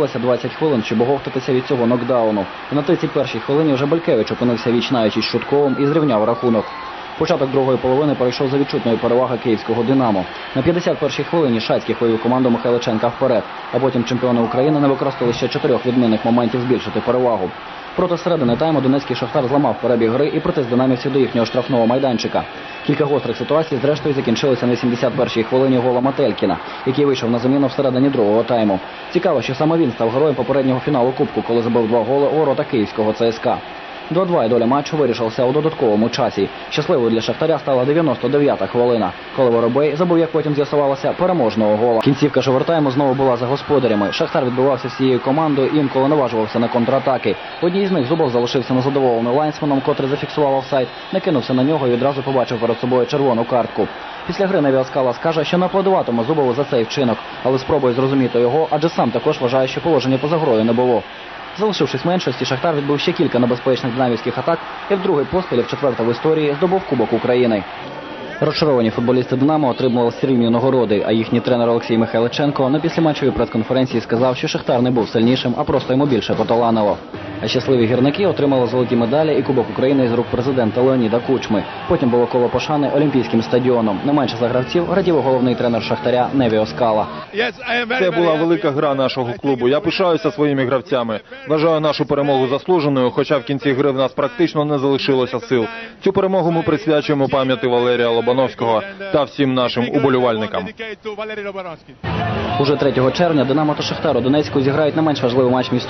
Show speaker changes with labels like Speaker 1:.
Speaker 1: знадобилося 20 хвилин, щоб оговтатися від цього нокдауну. На 31-й хвилині вже Балькевич опинився вічнаючись Шутковим і зрівняв рахунок. Початок другої половини пройшов за відчутної переваги київського «Динамо». На 51-й хвилині Шацький хвоїв команду Михайличенка вперед, а потім чемпіони України не використали ще чотирьох відмінних моментів збільшити перевагу. Проти середини тайму Донецький Шахтар зламав перебіг гри і притис динамівців до їхнього штрафного майданчика. Кілька гострих ситуацій зрештою закінчилися на 71-й хвилині гола Мателькіна, який вийшов на заміну всередині другого тайму. Цікаво, що саме він став героєм попереднього фіналу Кубку, коли забив два голи у ворота київського ЦСКА. 2-2 і доля матчу вирішилася у додатковому часі. Щасливою для Шахтаря стала 99-та хвилина, коли Воробей забув, як потім з'ясувалося, переможного гола. Кінцівка ж овертайму знову була за господарями. Шахтар відбивався всією командою інколи наважувався на контратаки. Одній з них Зубов залишився незадоволений лайнсменом, котрий зафіксував офсайд, накинувся на нього і одразу побачив перед собою червону картку. Після гри Неві Оскала скаже, що не Зубову за цей вчинок, але спробує зрозуміти його, адже сам також вважає, що положення поза грою не було. Залишившись меншості, Шахтар відбив ще кілька небезпечних динамівських атак і в другий поспіль, в четверта в історії, здобув Кубок України. Розчаровані футболісти Динамо отримували срібні нагороди, а їхній тренер Олексій Михайличенко на післяматчевій прес-конференції сказав, що Шахтар не був сильнішим, а просто йому більше поталанило. А щасливі гірники отримали золоті медалі і Кубок України з рук президента Леоніда Кучми. Потім було коло пошани Олімпійським стадіоном. Не менше за гравців радів головний тренер Шахтаря Неві Оскала.
Speaker 2: Це була велика гра нашого клубу. Я пишаюся своїми гравцями. Вважаю нашу перемогу заслуженою, хоча в кінці гри в нас практично не залишилося сил. Цю перемогу ми присвячуємо пам'яті Валерія Лобановського та всім нашим уболівальникам.
Speaker 1: Уже 3 червня Динамо та Шахтар у Донецьку зіграють не менш важливий матч між